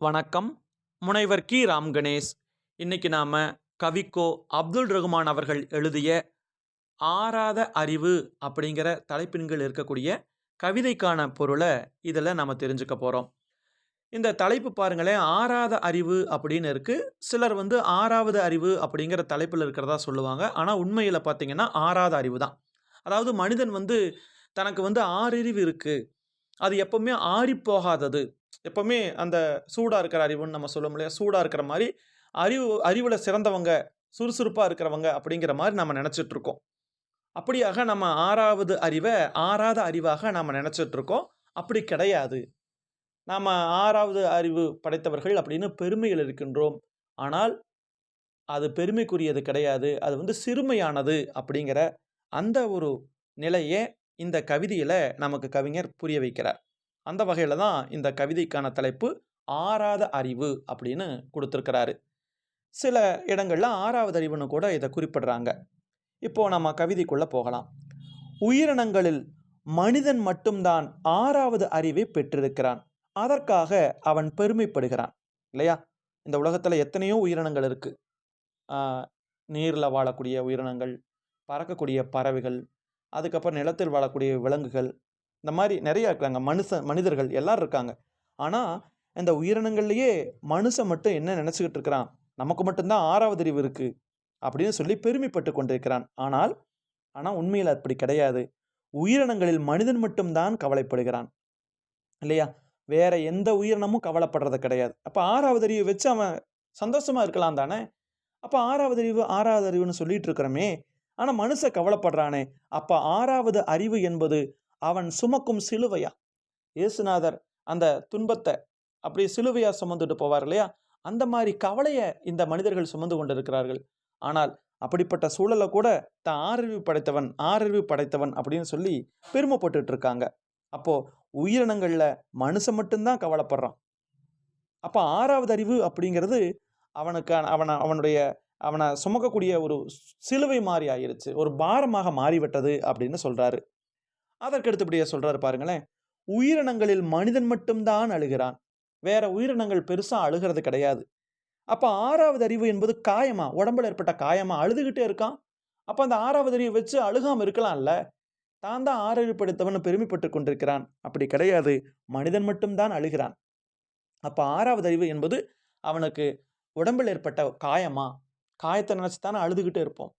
வணக்கம். முனைவர் கி. ராம் கணேஷ். இன்னைக்கு நாம் கவிக்கோ அப்துல் ரகுமான் அவர்கள் எழுதிய ஆறாத அறிவு அப்படிங்கிற தலைப்பின் கீழ் இருக்கக்கூடிய கவிதைக்கான பொருளை இதில் நம்ம தெரிஞ்சுக்க போகிறோம் இந்த தலைப்பு பாருங்களேன் ஆறாத அறிவு அப்படின்னு இருக்குது சிலர் வந்து ஆறாவது அறிவு அப்படிங்கிற தலைப்பில் இருக்கிறதா சொல்லுவாங்க. ஆனால் உண்மையில் பார்த்திங்கன்னா ஆறாத அறிவு தான் அதாவது மனிதன் வந்து தனக்கு வந்து ஆறறிவு இருக்குது அது எப்பவுமே ஆறிப் போகாதது எப்பவுமே அந்த சூடாக இருக்கிற அறிவுன்னு நம்ம சொல்ல முடியாது. சூடாக இருக்கிற மாதிரி அறிவு அறிவில் சிறந்தவங்க சுறுசுறுப்பாக இருக்கிறவங்க அப்படிங்கிற மாதிரி நம்ம நினச்சிட்ருக்கோம் அப்படியாக நம்ம ஆறாவது அறிவை ஆறாத அறிவாக நாம் நினச்சிட்ருக்கோம் அப்படி கிடையாது. நாம் ஆறாவது அறிவு படைத்தவர்கள் அப்படின்னு பெருமையில் இருக்கின்றோம். ஆனால் அது பெருமைக்குரியது கிடையாது. அது வந்து சிறுமையானது அப்படிங்கிற அந்த ஒரு நிலையை இந்த கவிதையில் நமக்கு கவிஞர் புரிய வைக்கிறார். அந்த வகையில் தான் இந்த கவிதைக்கான தலைப்பு ஆறாத அறிவு அப்படின்னு கொடுத்துருக்கிறாரு. சில இடங்களில் ஆறாவது அறிவுன்னு கூட இதை குறிப்பிடுறாங்க. இப்போ நம்ம கவிதைக்குள்ளே போகலாம். உயிரினங்களில் மனிதன் மட்டும்தான் ஆறாவது அறிவை பெற்றிருக்கிறான். அதற்காக அவன் பெருமைப்படுகிறான். இல்லையா? இந்த உலகத்தில் எத்தனையோ உயிரினங்கள் இருக்குது நீரில் வாழக்கூடிய உயிரினங்கள் பறக்கக்கூடிய பறவைகள் அதுக்கப்புறம் நிலத்தில் வாழக்கூடிய விலங்குகள் இந்த மாதிரி நிறையா இருக்காங்க. மனுஷ மனிதர்கள் எல்லாரும் இருக்காங்க. ஆனால் இந்த உயிரினங்கள்லேயே மனுஷன் மட்டும் என்ன நினச்சிக்கிட்டு இருக்கிறான்? நமக்கு மட்டும்தான் ஆறாவது அறிவு இருக்குது அப்படின்னு சொல்லி பெருமைப்பட்டு கொண்டிருக்கிறான். ஆனால் ஆனால் உண்மையில் அப்படி கிடையாது. உயிரினங்களில் மனிதன் மட்டும்தான் கவலைப்படுகிறான். இல்லையா? வேற எந்த உயிரினமும் கவலைப்படுறது கிடையாது. அப்போ ஆறாவது அறிவு வச்சு அவன் சந்தோஷமாக இருக்கலாம் தானே? அப்போ ஆறாவது அறிவு ஆறாவது அறிவுன்னு சொல்லிட்டு இருக்கிறோமே ஆனால் மனுஷன் கவலைப்படுறானே. அப்போ ஆறாவது அறிவு என்பது அவன் சுமக்கும் சிலுவையா? இயேசுநாதர் அந்த துன்பத்தை அப்படி சிலுவையா சுமந்துட்டு போவார் இல்லையா? அந்த மாதிரி கவலையை இந்த மனிதர்கள் சுமந்து கொண்டிருக்கிறார்கள். ஆனால் அப்படிப்பட்ட சூழலை கூட தான் ஆறறிவு படைத்தவன் ஆறறிவு படைத்தவன் அப்படின்னு சொல்லி பெருமைப்பட்டுட்டு இருக்காங்க. அப்போது உயிரினங்களில் மனுஷன் மட்டும்தான் கவலைப்படுறான். அப்போ ஆறாவது அறிவு அப்படிங்கிறது அவனுக்கான அவனை அவனுடைய அவனை சுமக்கக்கூடிய ஒரு சிலுவை மாதிரி ஆயிருச்சு. ஒரு பாரமாக மாறிவிட்டது அப்படின்னு சொல்கிறாரு அதற்கு சொல்கிறாரு பாருங்களேன். உயிரினங்களில் மனிதன் மட்டும்தான் அழுகிறான். வேற உயிரினங்கள் பெருசாக அழுகிறது கிடையாது. அப்போ ஆறாவது அறிவு என்பது காயமா? உடம்புல ஏற்பட்ட காயமா? அழுதுகிட்டே இருக்கான். அப்போ அந்த ஆறாவது அறிவை வச்சு அழுகாமல் இருக்கலாம்ல? தான் தான் ஆறறிவு படைத்தவன் பெருமைப்பட்டு கொண்டிருக்கிறான். அப்படி கிடையாது. மனிதன் மட்டும்தான் அழுகிறான். அப்போ ஆறாவது அறிவு என்பது அவனுக்கு உடம்பில் ஏற்பட்ட காயமா? காயத்தை நினைச்சு தானே அழுதுகிட்டே இருப்போம்.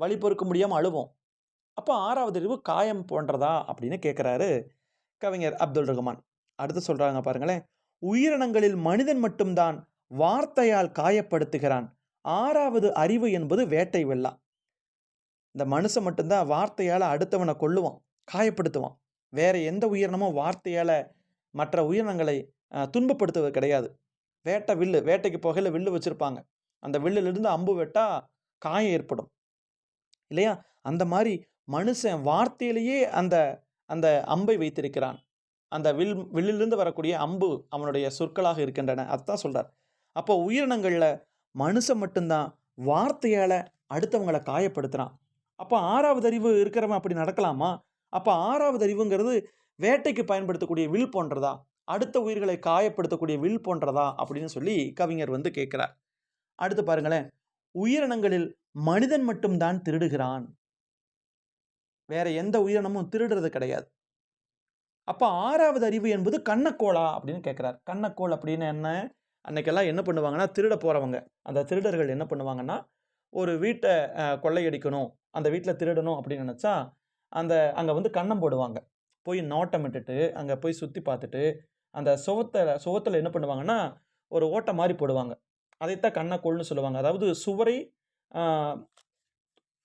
வலி பொறுக்க முடியாம அழுவோம். அப்போ ஆறாவது அறிவு காயம் போன்றதா? அப்படின்னு கேட்குறாரு கவிஞர் அப்துல் ரஹ்மான் அடுத்து சொல்றாங்க பாருங்களேன். உயிரினங்களில் மனிதன் மட்டும்தான் வார்த்தையால் காயப்படுத்துகிறான். ஆறாவது அறிவு என்பது வேட்டை வெள்ளா. இந்த மனுஷன் மட்டும்தான் வார்த்தையால அடுத்தவனை கொல்லுவான் காயப்படுத்துவான். வேற எந்த உயிரினமும் வார்த்தையால மற்ற உயிரினங்களை துன்பப்படுத்துவது கிடையாது. வேட்டை வில்லு வேட்டைக்கு போகையில வில்லு வச்சிருப்பாங்க. அந்த வில்லிலிருந்து அம்பு வெட்டா காயம் ஏற்படும். இல்லையா? அந்த மாதிரி மனுஷன் வார்த்தையிலேயே அந்த அந்த அம்பை வைத்திருக்கிறான். அந்த வில் வில்லிலிருந்து வரக்கூடிய அம்பு அவனுடைய சொற்களாக இருக்கின்றன. அதுதான் சொல்றார். அப்போ உயிரினங்களில் மனுஷன் மட்டும்தான் வார்த்தையால அடுத்தவங்களை காயப்படுத்துறான். அப்போ ஆறாவது அறிவு இருக்கிறவன் அப்படி நடக்கலாமா? அப்போ ஆறாவது அறிவுங்கிறது வேட்டைக்கு பயன்படுத்தக்கூடிய வில் போன்றதா? அடுத்த உயிர்களை காயப்படுத்தக்கூடிய வில் போன்றதா? அப்படின்னு சொல்லி கவிஞர் வந்து கேட்குறார். அடுத்து பாருங்களேன். உயிரினங்களில் மனிதன் மட்டும்தான் திருடுகிறான். வேற எந்த உயிரினமும் திருடுறது கிடையாது. அப்போ ஆறாவது அறிவு என்பது கண்ணக்கோளா அப்படின்னு கேட்குறார். கண்ணக்கோள் அப்படின்னு என்ன? அன்னைக்கெல்லாம் என்ன பண்ணுவாங்கன்னா திருட போறவங்க. அந்த திருடர்கள் என்ன பண்ணுவாங்கன்னா ஒரு வீட்டை கொள்ளையடிக்கணும். அந்த வீட்டில் திருடணும் அப்படின்னு நினச்சா அந்த அங்கே வந்து கன்னம் போடுவாங்க. போய் நோட்டம் விட்டுட்டு அங்கே போய் சுற்றி பார்த்துட்டு அந்த சுவத்தை சுவத்தில் என்ன பண்ணுவாங்கன்னா ஒரு ஓட்டை மாதிரி போடுவாங்க. அதைத்தான் கண்ணக்கோள்னு சொல்லுவாங்க. அதாவது சுவரை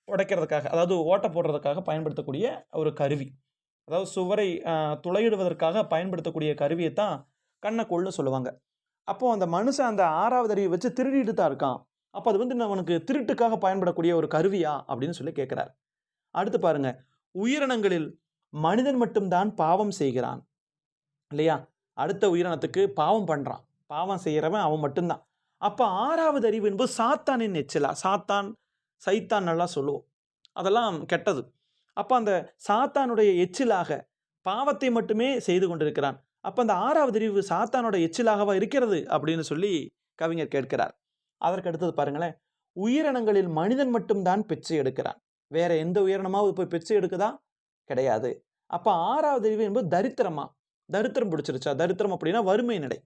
உடைக்கிறதுக்காக அதாவது ஓட்டை போடுறதுக்காக பயன்படுத்தக்கூடிய ஒரு கருவி. அதாவது சுவரை துளையிடுவதற்காக பயன்படுத்தக்கூடிய கருவியை தான் கண்ணக்கோள்னு சொல்லுவாங்க. அப்போது அந்த மனுஷன் அந்த ஆறாவது அறிவை வச்சு திருடிட்டு தான் இருக்கான். அப்போ அது வந்து அவனுக்கு திருட்டுக்காக பயன்படக்கூடிய ஒரு கருவியா அப்படின்னு சொல்லி கேட்குறார். அடுத்து பாருங்க. உயிரினங்களில் மனிதன் மட்டும்தான் பாவம் செய்கிறான். இல்லையா? அடுத்த உயிரினத்துக்கு பாவம் பண்ணுறான் பாவம் செய்கிறவன் அவன் மட்டும்தான். அப்போ ஆறாவது அறிவு என்பது சாத்தானின் எச்சலா சாத்தான் சைத்தான் நல்லா சொல்லுவோம். அதெல்லாம் கெட்டது. அப்போ அந்த சாத்தானுடைய எச்சிலாக பாவத்தை மட்டுமே செய்து கொண்டிருக்கிறான். அப்போ அந்த ஆறாவது அறிவு சாத்தானோட எச்சிலாகவா இருக்கிறது அப்படின்னு சொல்லி கவிஞர் கேட்கிறார். அதற்கு அடுத்தது பாருங்களேன். உயிரினங்களில் மனிதன் மட்டும்தான் பிச்சை எடுக்கிறான். வேற எந்த உயிரினமாவது போய் பிச்சை எடுக்குதா? கிடையாது. அப்போ ஆறாவது அறிவு என்பது தரித்திரமா? தரித்திரம் பிடிச்சிருச்சா? தரித்திரம் அப்படின்னா வறுமை நிலை.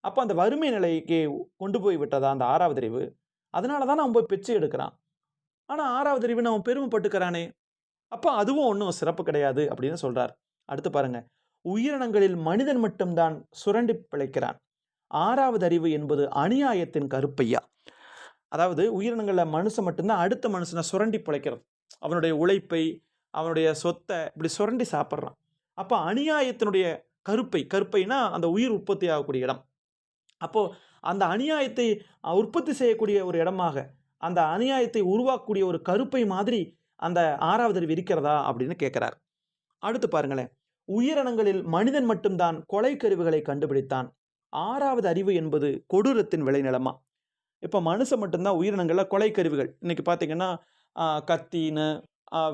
அப்போ அந்த வறுமை நிலைக்கு கொண்டு போய் விட்டதா அந்த ஆறாவது அறிவு? அதனால தான் அவன் போய் பிச்சை எடுக்கிறான். ஆனால் ஆறாவது அறிவு அவன் பெருமைப்பட்டுக்கிறானே. அப்போ அதுவும் ஒன்றும் சிறப்பு கிடையாது அப்படின்னு சொல்கிறார் அடுத்து பாருங்க. உயிரினங்களில் மனிதன் மட்டும்தான் சுரண்டி பிழைக்கிறான். ஆறாவது அறிவு என்பது அநியாயத்தின் கருப்பையா? அதாவது உயிரினங்களில் மனுஷன் மட்டும்தான் அடுத்த மனுஷனை சுரண்டி பிழைக்கிறது. அவனுடைய உழைப்பை அவனுடைய சொத்தை இப்படி சுரண்டி சாப்பிட்றான். அப்போ அநியாயத்தினுடைய கருப்பை கருப்பைனா அந்த உயிர் உற்பத்தி ஆகக்கூடிய இடம். அப்போது அந்த அநியாயத்தை உற்பத்தி செய்யக்கூடிய ஒரு இடமாக அந்த அநியாயத்தை உருவாக்கக்கூடிய ஒரு கருப்பை மாதிரி அந்த ஆறாவது அறிவு இருக்கிறதா அப்படின்னு கேட்குறார். அடுத்து பாருங்களேன். உயிரினங்களில் மனிதன் மட்டும்தான் கொலை கருவிகளை கண்டுபிடித்தான். ஆறாவது அறிவு என்பது கொடூரத்தின் விளைநிலமா? இப்போ மனுஷன் மட்டும்தான் உயிரினங்களில் கொலை கருவிகள். இன்னைக்கு பார்த்தீங்கன்னா கத்தின்னு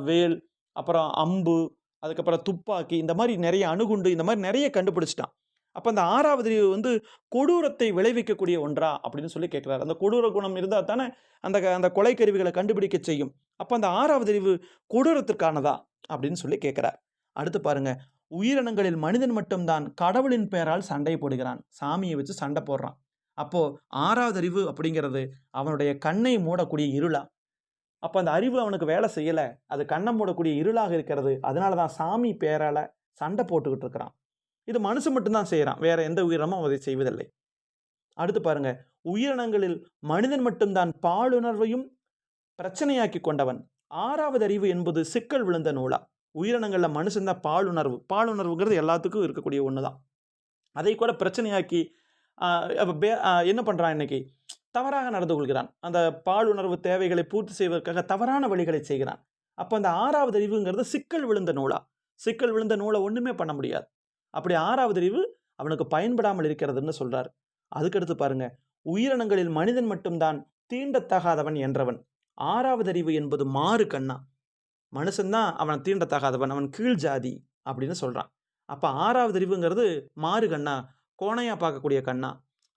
வேல் அப்புறம் அம்பு அதுக்கப்புறம் துப்பாக்கி இந்த மாதிரி நிறைய அணுகுண்டு இந்த மாதிரி நிறைய கண்டுபிடிச்சிட்டான். அப்போ அந்த ஆறாவது அறிவு வந்து கொடூரத்தை விளைவிக்கக்கூடிய ஒன்றா அப்படின்னு சொல்லி கேட்குறாரு. அந்த கொடூர குணம் இருந்தால் தானே அந்த க- அந்த கொலை கருவிகளை கண்டுபிடிக்க செய்யும். அப்போ அந்த ஆறாவது அறிவு கொடூரத்திற்கானதா அப்படின்னு சொல்லி கேட்குறார். அடுத்து பாருங்க. உயிரினங்களில் மனிதன் மட்டும்தான் கடவுளின் பெயரால் சண்டை போடுகிறான். சாமியை வச்சு சண்டை போடுறான். அப்போது ஆறாவது அறிவு அப்படிங்கிறது அவனுடைய கண்ணை மூடக்கூடிய இருளா? அப்போ அந்த அறிவு அவனுக்கு வேலை செய்யலை. அது கண்ணை மூடக்கூடிய இருளாக இருக்கிறது. அதனால தான் சாமி பேரால் சண்டை போட்டுக்கிட்டு இருக்கிறான். இது மனுஷன் மட்டும்தான் செய்கிறான் வேற எந்த உயிரினமும் அதை செய்வதில்லை. அடுத்து பாருங்க. உயிரினங்களில் மனிதன் மட்டும்தான் பாலுணர்வையும் பிரச்சனையாக்கி கொண்டவன். ஆறாவது அறிவு என்பது சிக்கல் விழுந்த நூலா. உயிரினங்களில் மனுஷன்தான் பாலுணர்வு. பாலுணர்வுங்கிறது எல்லாத்துக்கும் இருக்கக்கூடிய ஒன்று தான் அதை கூட பிரச்சனையாக்கி பே- என்ன பண்ணுறான் இன்னைக்கு? தவறாக நடந்து கொள்கிறான். அந்த பாலுணர்வு தேவைகளை பூர்த்தி செய்வதற்காக தவறான வழிகளை செய்கிறான். அப்போ அந்த ஆறாவது அறிவுங்கிறது சிக்கல் விழுந்த நூலா. சிக்கல் விழுந்த நூலை ஒன்றுமே பண்ண முடியாது. அப்படி ஆறாவது அறிவு அவனுக்கு பயன்படாமல் இருக்கிறதுன்னு சொல்றார். அதுக்கடுத்து பாருங்க உயிரினங்களில் மனிதன் மட்டும்தான் தீண்டத்தகாதவன் என்றவன். ஆறாவது அறிவு என்பது மாறு கண்ணா. மனுஷன்தான் அவன் தீண்டத்தகாதவன் அவன் கீழ் ஜாதி அப்படின்னு சொல்றான். அப்ப ஆறாவது அறிவுங்கிறது மாறு கண்ணா கோணையா பார்க்கக்கூடிய கண்ணா.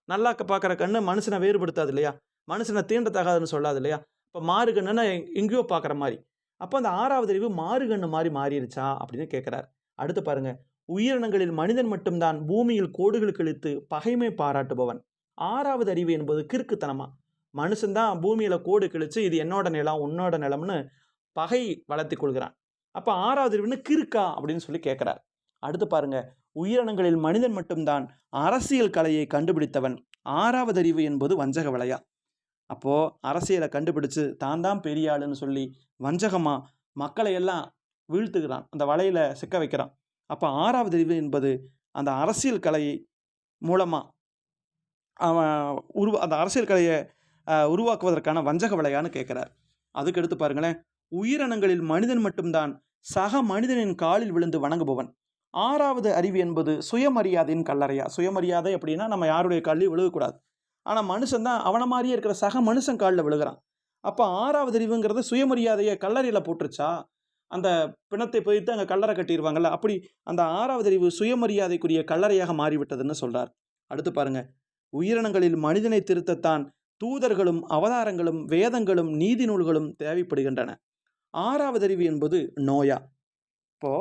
நல்லா பார்க்குற கண்ணு மனுஷனை வேறுபடுத்தாது இல்லையா? மனுஷனை தீண்டத்தகாதுன்னு சொல்லாது இல்லையா? இப்போ மாறு கண்ணுன்னா எங்கேயோ பார்க்குற மாதிரி. அப்போ அந்த ஆறாவது அறிவு மாறு கண்ணு மாதிரி மாறிடுச்சா அப்படின்னு கேட்குறாரு அடுத்து பாருங்கள் உயிரினங்களில் மனிதன் மட்டும்தான் பூமியில் கோடுகள் கிழித்து பகைமை பாராட்டுபவன். ஆறாவது அறிவு என்பது கிறுக்குத்தனமா? மனுஷன்தான் பூமியில கோடு கிழிச்சு இது என்னோட நிலம் உன்னோட நிலம்னு பகை வளர்த்தி கொள்கிறான். அப்ப ஆறாவது அறிவுன்னு கிறுக்கா அப்படின்னு சொல்லி கேட்கிறார் அடுத்து பாருங்க. உயிரினங்களில் மனிதன் மட்டும்தான் அரசியல் கலையை கண்டுபிடித்தவன். ஆறாவது அறிவு என்பது வஞ்சக வலையா அப்போ அரசியலை கண்டுபிடிச்சு தான் தான் பெரிய ஆளுன்னு சொல்லி வஞ்சகமா மக்களை எல்லாம் வீழ்த்துக்கிறான் அந்த வலையில சிக்க வைக்கிறான். அப்போ ஆறாவது அறிவு என்பது அந்த அரசியல் கலையை மூலமாக அவன் உருவா அந்த அரசியல் கலையை உருவாக்குவதற்கான வஞ்சக விளையான்னு கேட்குறார். அதுக்கடுத்து பாருங்களேன். உயிரினங்களில் மனிதன் மட்டும்தான் சக மனிதனின் காலில் விழுந்து வணங்குபவன். ஆறாவது அறிவு என்பது சுயமரியாதையின் கல்லறையா? சுயமரியாதை அப்படின்னா நம்ம யாருடைய காலில் விழுகக்கூடாது. ஆனால் மனுஷன் தான் அவனை மாதிரியே இருக்கிற சக மனுஷன் காலில் விழுகிறான். அப்போ ஆறாவது அறிவுங்கிறது சுயமரியாதையை கல்லறையில் போட்டுருச்சா? அந்த பிணத்தை போயிட்டு அங்கே கல்லறை கட்டிடுவாங்கள்ல அப்படி அந்த ஆறாவது அறிவு சுயமரியாதைக்குரிய கல்லறையாக மாறிவிட்டதுன்னு சொல்றார். அடுத்து பாருங்க. உயிரினங்களில் மனிதனை திருத்தத்தான் தூதர்களும் அவதாரங்களும் வேதங்களும் நீதி நூல்களும் தேவைப்படுகின்றன. ஆறாவது அறிவு என்பது நோயா. இப்போ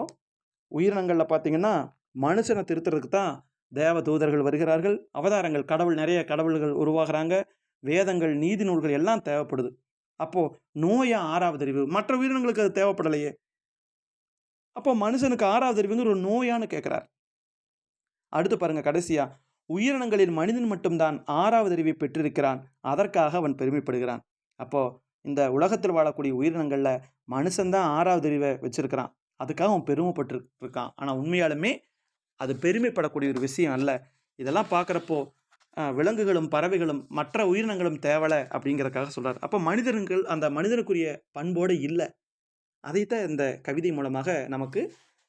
உயிரினங்களில் பார்த்தீங்கன்னா மனுஷனை திருத்துறதுக்கு தான் தேவ தூதர்கள் வருகிறார்கள். அவதாரங்கள் கடவுள் நிறைய கடவுள்கள் உருவாகிறாங்க. வேதங்கள் நீதி நூல்கள் எல்லாம் தேவைப்படுது. அப்போது நோயா ஆறாவது அறிவு. மற்ற உயிரினங்களுக்கு அது தேவைப்படலையே. அப்போ மனுஷனுக்கு ஆறாவது அறிவுங்கிற ஒரு நோயான்னு கேட்குறார் அடுத்து பாருங்க கடைசியா. உயிரினங்களில் மனிதன் மட்டும்தான் ஆறாவது அறிவை பெற்றிருக்கிறான். அதற்காக அவன் பெருமைப்படுகிறான். அப்போ இந்த உலகத்தில் வாழக்கூடிய உயிரினங்களில் மனுஷன்தான் ஆறாவது அறிவை வச்சிருக்கிறான். அதுக்காக அவன் பெருமைப்பட்டு இருக்கான். ஆனால் உண்மையாலுமே அது பெருமைப்படக்கூடிய ஒரு விஷயம் அல்ல. இதெல்லாம் பார்க்குறப்போ விலங்குகளும் பறவைகளும் மற்ற உயிரினங்களும் தேவலை அப்படிங்கிறதுக்காக சொல்கிறார் அப்போ மனிதர்கள் அந்த மனிதனுக்குரிய பண்போடு இல்லை. அதைத்தான் இந்த கவிதை மூலமாக நமக்கு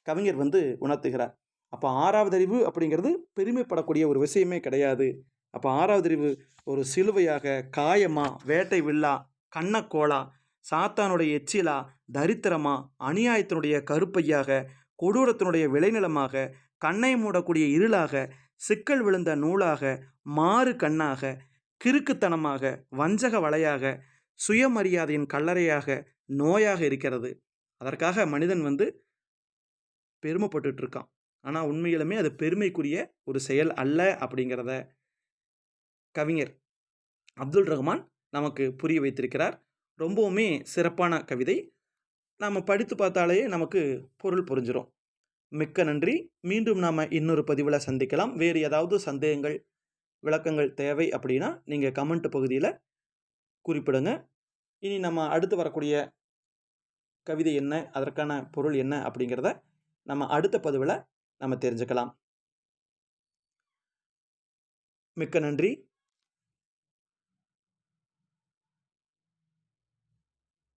கவிஞர் வந்து உணர்த்துகிறார். அப்போ ஆறாவது அறிவு அப்படிங்கிறது பெருமைப்படக்கூடிய ஒரு விஷயமே கிடையாது. அப்போ ஆறாவது அறிவு ஒரு சிலுவையாக காயமா வேட்டை வில்லா கண்ணக்கோளா சாத்தானுடைய எச்சிலா தரித்திரமா அநியாயத்தினுடைய கருப்பையாக கொடூரத்தினுடைய விளைநிலமாக கண்ணை மூடக்கூடிய இருளாக சிக்கல் விழுந்த நூலாக மாறு கண்ணாக கிறுக்குத்தனமாக வஞ்சக வலையாக சுயமரியாதையின் கல்லறையாக நோயாக இருக்கிறது. அதற்காக மனிதன் வந்து பெருமைப்பட்டு இருக்கான் ஆனால் உண்மையிலுமே அது பெருமைக்குரிய ஒரு செயல் அல்ல அப்படிங்கிறத கவிஞர் அப்துல் ரஹ்மான் நமக்கு புரிய வைத்திருக்கிறார். ரொம்பவுமே சிறப்பான கவிதை. நாம் படித்து பார்த்தாலே நமக்கு பொருள் புரிஞ்சிடும் மிக்க நன்றி. மீண்டும் நாம் இன்னொரு பதிவில் சந்திக்கலாம். வேறு ஏதாவது சந்தேகங்கள் விளக்கங்கள் தேவை அப்படின்னா நீங்கள் கமெண்ட் பகுதியில் குறிப்பிடுங்க. இனி நம்ம அடுத்து வரக்கூடிய கவிதை என்ன அதற்கான பொருள் என்ன அப்படிங்கிறத நம்ம அடுத்த பதிவில் நம்ம தெரிஞ்சுக்கலாம். மிக்க நன்றி.